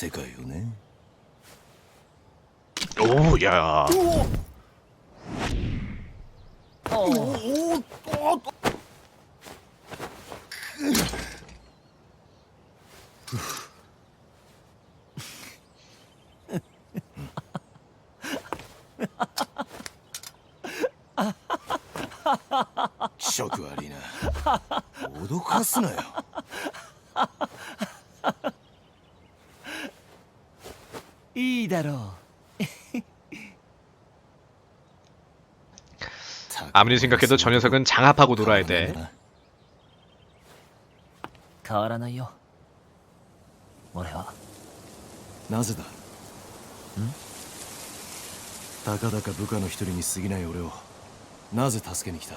世界をね。 오, 야. 気色悪いな脅かすなよいいだろ 아무리 생각해도 저 녀석은 장합하고 놀아야 돼. う変わらないよ俺はなぜだたかだか部下の一人に過ぎない俺をなぜ助けに来た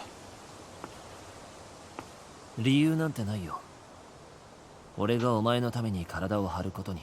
理由なんてないよ俺がお前のために体を張ることに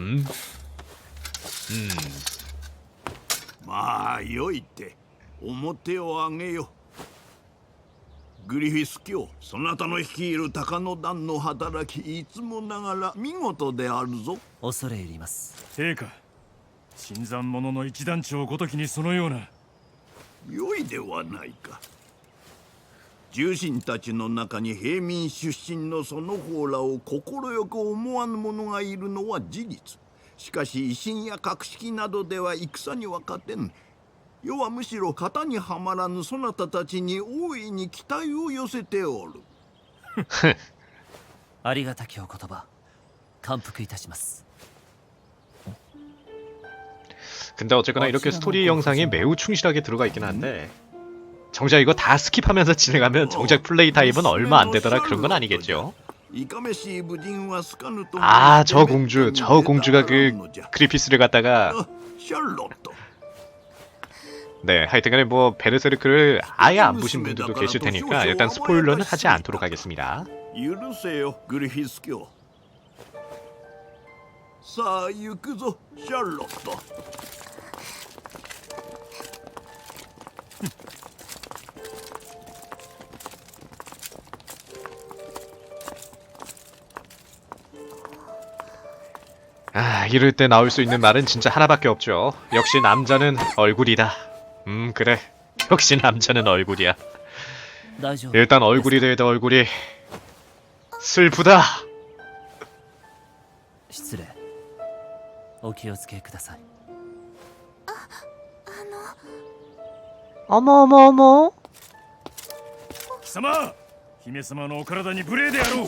음. まあ良いって。表を上げよ。グリフィス卿そなたの率いる鷹の団の働きいつもながら見事であるぞ。恐れ入ります。陛下新参者の一団長ごときにそのような。良いではないか重臣たちの中に平民出身のその方らを快く思わぬ者がいるのは事実しかし威信や格式などでは戦には勝てん世はむしろ型にはまらぬそなたたちに大いに期待を寄せておるありがたきお言葉感服いたします 근데 어쨌거나 이렇게 스토리 영상이 매우 충실하게 들어가 있긴 한데 정작 이거 다 스킵하면서 진행하면 정작 플레이 타임은 얼마 안 되더라 그런 건 아니겠죠? いかめしい武人は好かぬと 아, 저 공주, 저 공주가 그 그리피스를 갖다가 シャルロット 네, 하여튼간에 뭐 베르세르크를 아예 안 보신 분들도 계실 테니까 일단 스포일러는 하지 않도록 하겠습니다. 許せよグリフィス卿さあ行くぞシャ 아, 이럴 때 나올 수 있는 말은 진짜 하나밖에 없죠. 역시 남자는 얼굴이다. 음, 그래. 역시 남자는 얼굴이야. 大丈夫 일단 얼굴이 돼도 얼굴이 슬프다. 失礼お気をつけください 어머 어머 어머. 貴様姫様のお体に無礼であろう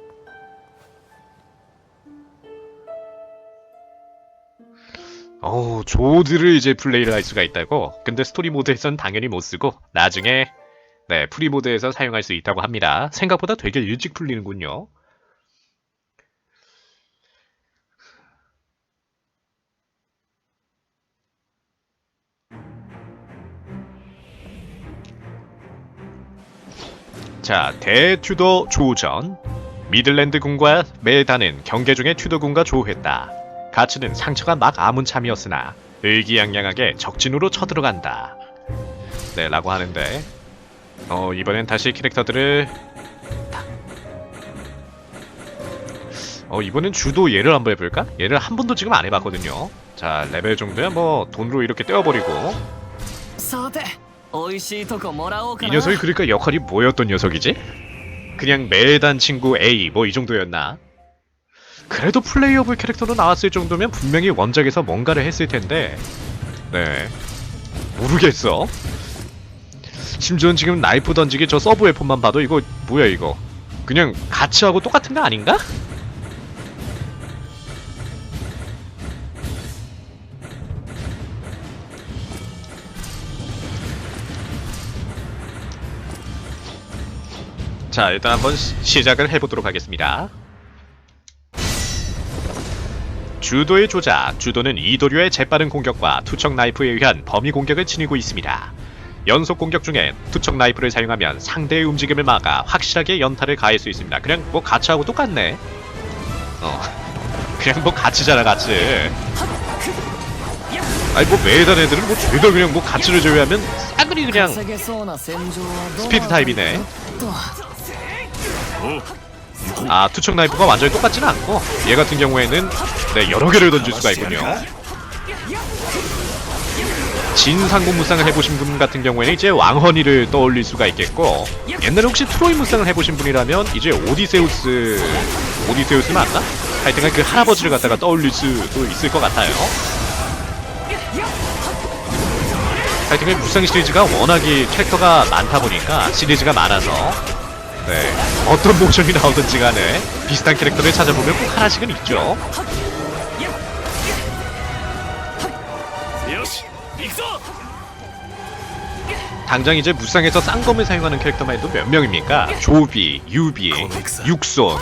어우, 조드를 이제 플레이를 할 수가 있다고? 근데 스토리 모드에선 당연히 못 쓰고, 나중에, 네, 프리 모드에서 사용할 수 있다고 합니다. 생각보다 되게 일찍 풀리는군요. 자, 대튜더 조전. 미들랜드 군과 메다는 경계 중에 튜더군과 조우했다. 가츠는 상처가 막 아문 참이었으나 의기양양하게 적진으로 쳐들어간다. 네, 라고 하는데 어, 이번엔 다시 캐릭터들을 어, 이번엔 주도 얘를 한번 해볼까? 얘를 한 번도 지금 안 해봤거든요. 자, 레벨 정도야 뭐 돈으로 이렇게 떼어버리고 이 녀석이 그러니까 역할이 뭐였던 녀석이지? 그냥 매단 친구 A 뭐 이 정도였나? 그래도 플레이어블 캐릭터로 나왔을 정도면 분명히 원작에서 뭔가를 했을 텐데 네 모르겠어 심지어는 지금 나이프 던지기 저 서브 웨폰만 봐도 이거 뭐야 이거 그냥 같이 하고 똑같은 거 아닌가? 자, 일단 한번 시- 시작을 해보도록 하겠습니다. 주도의 조작, 주도는 이도류의 재빠른 공격과 투척 나이프에 의한 범위 공격을 지니고 있습니다. 연속 공격 중에 투척 나이프를 사용하면 상대의 움직임을 막아 확실하게 연타를 가할 수 있습니다. 그냥 뭐 가츠하고 똑같네. 어, 그냥 뭐 가츠잖아 가츠. 아니 뭐 메이단 애들은 뭐 죄다 그냥 뭐 가치를 제외하면 싸그리 그냥 스피드 타입이네. 아 투척 나이프가 완전히 똑같지는 않고 얘 같은 경우에는 네 여러 개를 던질 수가 있군요. 진상공 무쌍을 해보신 분 같은 경우에는 이제 왕헌이를 떠올릴 수가 있겠고 옛날에 혹시 트로이 무쌍을 해보신 분이라면 이제 오디세우스 오디세우스 맞나? 하여튼간 그 할아버지를 갖다가 떠올릴 수도 있을 것 같아요. 하여튼간 무쌍 시리즈가 워낙에 캐릭터가 많다 보니까 시리즈가 많아서 네. 어떤 모션이 나오든지 간에 비슷한 캐릭터를 찾아보면 꼭 하나씩은 있죠. 당장 이제 무쌍에서 쌍검을 사용하는 캐릭터만 해도 몇 명입니까? 조비, 유비, 육손.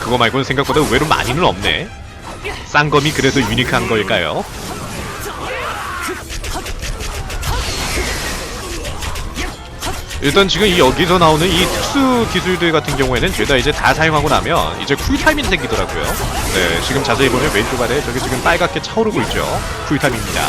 그거 말고는 생각보다 의외로 많이는 없네. 쌍검이 그래서 유니크한 걸까요? 일단 지금 이 여기서 나오는 이 특수 기술들 같은 경우에는 죄다 이제 다 사용하고 나면 이제 쿨타임이 생기더라고요. 네, 지금 자세히 보면 왼쪽 아래 저기 지금 빨갛게 차오르고 있죠. 쿨타임입니다.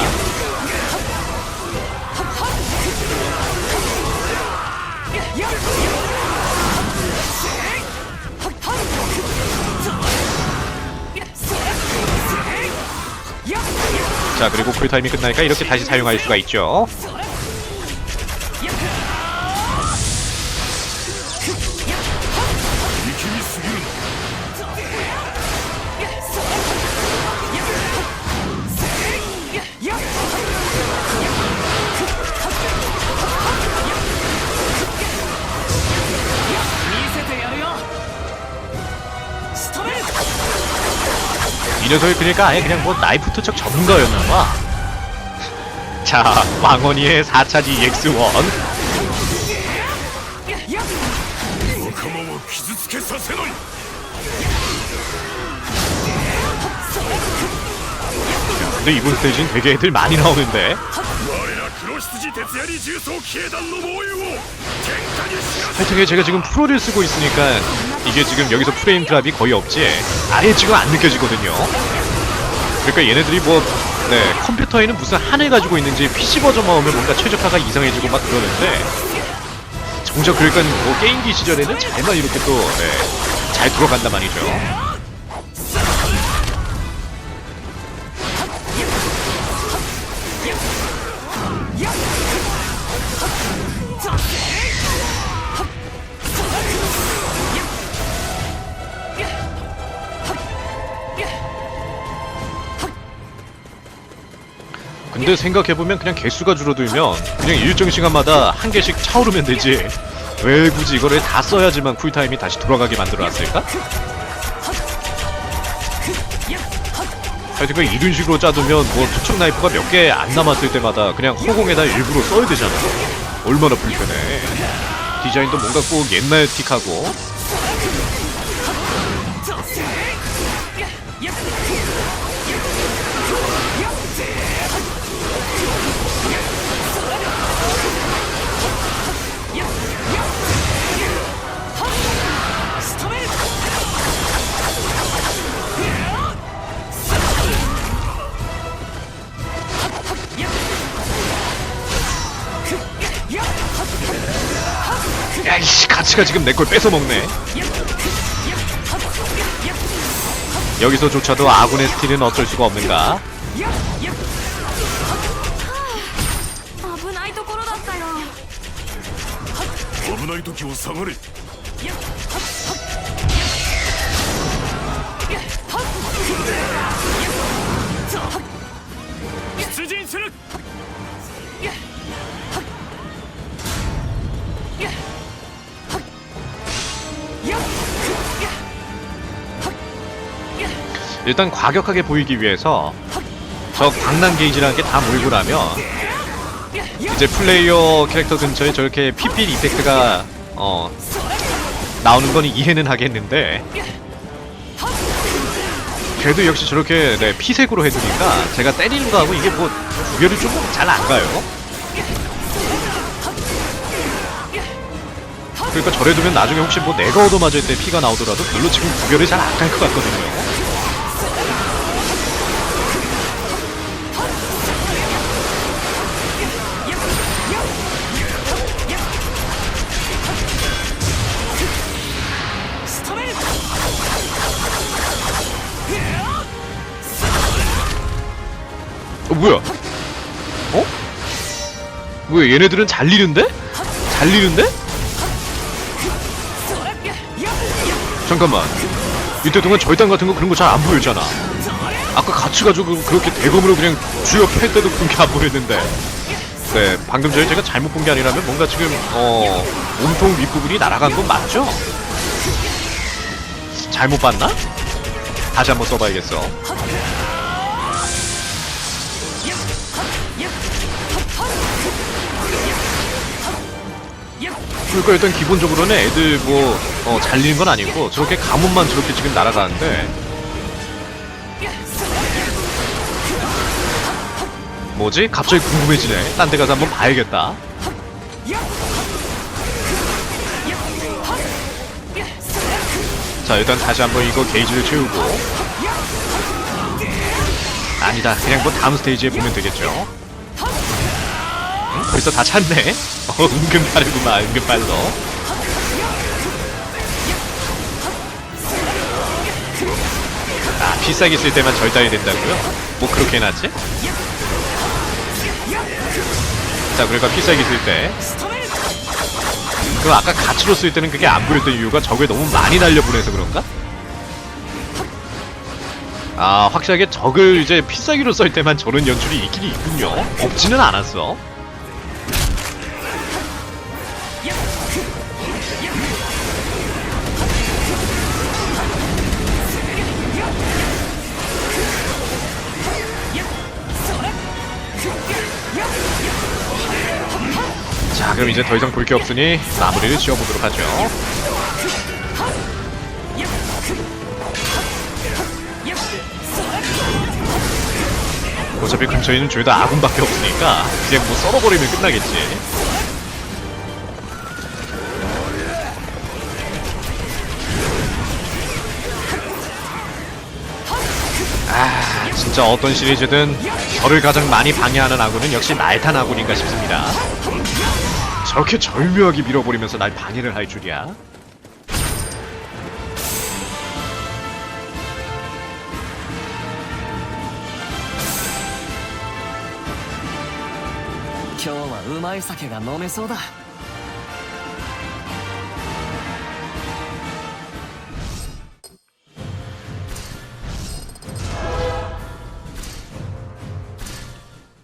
자, 그리고 쿨타임이 끝나니까 이렇게 다시 사용할 수가 있죠. 이 녀석이 그러니까 아예 그냥 뭐 나이프 투척 전문가였나봐. 자, 왕원이의 4차 EX1. 仲間を傷つけさせない 근데 이번 스테이지는 되게 애들 많이 나오는데. 我ら黒羊徹夜に重装騎兵団の防衛を天下に知らせ 하여튼 제가 지금 프로를 쓰고 있으니까 이게 지금 여기서 프레임 드랍이 거의 없지? 아예 지금 안 느껴지거든요. 그러니까 얘네들이 뭐 네, 컴퓨터에는 무슨 한을 가지고 있는지 PC 버전만 오면 뭔가 최적화가 이상해지고 막 그러는데 정작 그러니까 뭐 게임기 시절에는 잘만 이렇게 또 네, 잘 돌아간단 말이죠 근데 생각해보면 그냥 개수가 줄어들면 그냥 일정 시간마다 한 개씩 차오르면 되지. 왜 굳이 이거를 다 써야지만 쿨타임이 다시 돌아가게 만들어놨을까? 하여튼 그 이런 식으로 짜두면 뭐 투척 나이프가 몇 개 안 남았을 때마다 그냥 허공에다 일부러 써야 되잖아. 얼마나 불편해. 디자인도 뭔가 꼭 옛날 틱하고 가치가 지금 내 걸 뺏어 먹네. 여기서조차도 아군의 스틸은 어쩔 수가 없는가? 일단 과격하게 보이기 위해서 저 광란 게이지라는 게 다 몰고 나면 이제 플레이어 캐릭터 근처에 저렇게 핏빛 이펙트가 어 나오는 건 이해는 하겠는데 그래도 역시 저렇게 네, 피색으로 해두니까 제가 때리는 거하고 이게 뭐 구별이 좀잘안 가요. 그러니까 저래 두면 나중에 혹시 뭐 내가 얻어맞을 때 피가 나오더라도 별로 지금 구별이 잘 안 갈 것 같거든요. 뭐야 얘네들은 잘리는데? 잘리는데? 잠깐만 이때 동안 절단 같은 거 그런 거 잘 안 보였잖아 아까 같이 가지고 그렇게 대검으로 그냥 주역 팰 때도 그런 게 안 보였는데 네 방금 전에 제가 잘못 본 게 아니라면 뭔가 지금 어 몸통 윗부분이 날아간 건 맞죠? 잘못 봤나? 다시 한번 써봐야겠어 그러니까 일단 기본적으로는 애들 뭐 어, 잘리는 건 아니고 저렇게 가문만 저렇게 지금 날아가는데 뭐지? 갑자기 궁금해지네. 딴 데 가서 한번 봐야겠다. 자 일단 다시 한번 이거 게이지를 채우고 아니다 그냥 뭐 다음 스테이지에 보면 되겠죠 응? 벌써 다 찼네 어 은근 빠르구만 은근 빨라 아 필살기 쓸 때만 절단이 된다고요? 뭐 그렇게 해놨지? 자 그러니까 필살기 쓸때 그 아까 가치로 쓸 때는 그게 안 보였던 이유가 적을 너무 많이 날려보내서 그런가? 아 확실하게 적을 이제 필살기로 쓸 때만 저런 연출이 있긴 있군요 없지는 않았어 자 그럼 이제 더 이상 볼 게 없으니 마무리를 지어보도록 하죠. 어차피 근처에는 죄다 아군밖에 없으니까 그냥 뭐 썰어버리면 끝나겠지. 아 진짜 어떤 시리즈든 저를 가장 많이 방해하는 아군은 역시 날탄 아군인가 싶습니다 저렇게 절묘하게 밀어버리면서 날 방해를 할 줄이야